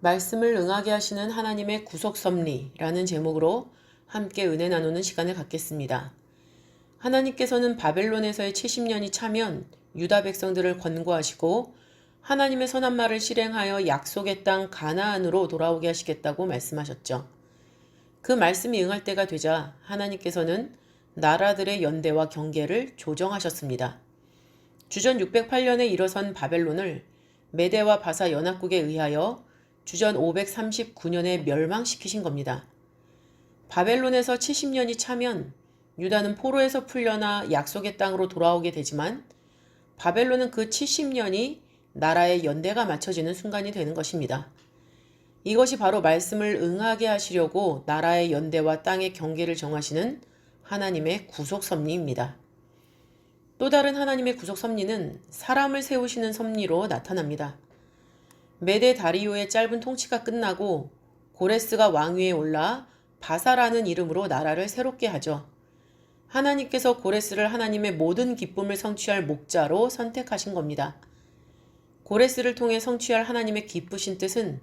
말씀을 응하게 하시는 하나님의 구속 섭리라는 제목으로 함께 은혜 나누는 시간을 갖겠습니다. 하나님께서는 바벨론에서의 70년이 차면 유다 백성들을 권고하시고 하나님의 선한 말을 실행하여 약속의 땅 가나안으로 돌아오게 하시겠다고 말씀하셨죠. 그 말씀이 응할 때가 되자 하나님께서는 나라들의 연대와 경계를 조정하셨습니다. 주전 608년에 일어선 바벨론을 메대와 바사 연합국에 의하여 주전 539년에 멸망시키신 겁니다. 바벨론에서 70년이 차면 유다는 포로에서 풀려나 약속의 땅으로 돌아오게 되지만 바벨론은 그 70년이 나라의 연대가 맞춰지는 순간이 되는 것입니다. 이것이 바로 말씀을 응하게 하시려고 나라의 연대와 땅의 경계를 정하시는 하나님의 구속 섭리입니다. 또 다른 하나님의 구속 섭리는 사람을 세우시는 섭리로 나타납니다. 메데 다리오의 짧은 통치가 끝나고 고레스가 왕위에 올라 바사라는 이름으로 나라를 새롭게 하죠. 하나님께서 고레스를 하나님의 모든 기쁨을 성취할 목자로 선택하신 겁니다. 고레스를 통해 성취할 하나님의 기쁘신 뜻은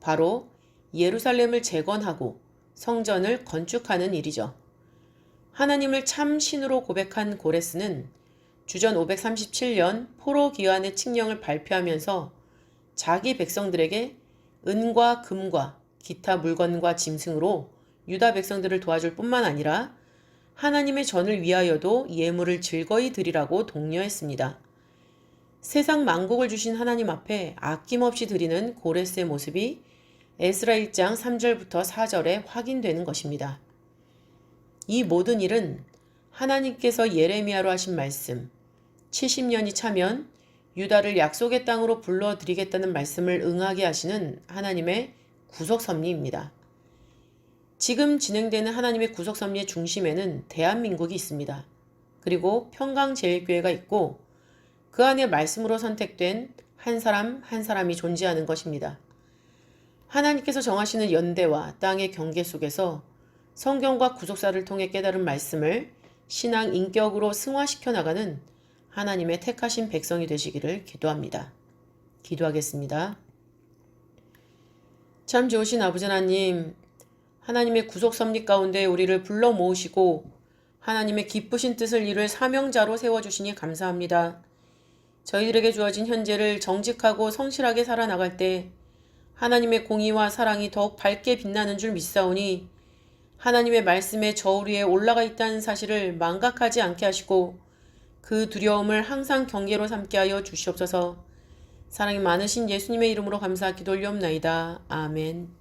바로 예루살렘을 재건하고 성전을 건축하는 일이죠. 하나님을 참 신으로 고백한 고레스는 주전 537년 포로 기환의 칙령을 발표하면서 자기 백성들에게 은과 금과 기타 물건과 짐승으로 유다 백성들을 도와줄 뿐만 아니라 하나님의 전을 위하여도 예물을 즐거이 드리라고 독려했습니다. 세상 만국을 주신 하나님 앞에 아낌없이 드리는 고레스의 모습이 에스라 1장 3절부터 4절에 확인되는 것입니다. 이 모든 일은 하나님께서 예레미야로 하신 말씀 70년이 차면 유다를 약속의 땅으로 불러드리겠다는 말씀을 응하게 하시는 하나님의 구속 섭리입니다. 지금 진행되는 하나님의 구속 섭리의 중심에는 대한민국이 있습니다. 그리고 평강제일교회가 있고 그 안에 말씀으로 선택된 한 사람 한 사람이 존재하는 것입니다. 하나님께서 정하시는 연대와 땅의 경계 속에서 성경과 구속사를 통해 깨달은 말씀을 신앙 인격으로 승화시켜 나가는 하나님의 택하신 백성이 되시기를 기도합니다. 기도하겠습니다. 참 좋으신 아버지 하나님, 하나님의 구속 섭리 가운데 우리를 불러 모으시고 하나님의 기쁘신 뜻을 이룰 사명자로 세워주시니 감사합니다. 저희들에게 주어진 현재를 정직하고 성실하게 살아나갈 때 하나님의 공의와 사랑이 더욱 밝게 빛나는 줄 믿사오니 하나님의 말씀에 저울 위에 올라가 있다는 사실을 망각하지 않게 하시고 그 두려움을 항상 경계로 삼게 하여 주시옵소서. 사랑이 많으신 예수님의 이름으로 감사 기도 올리옵나이다. 아멘.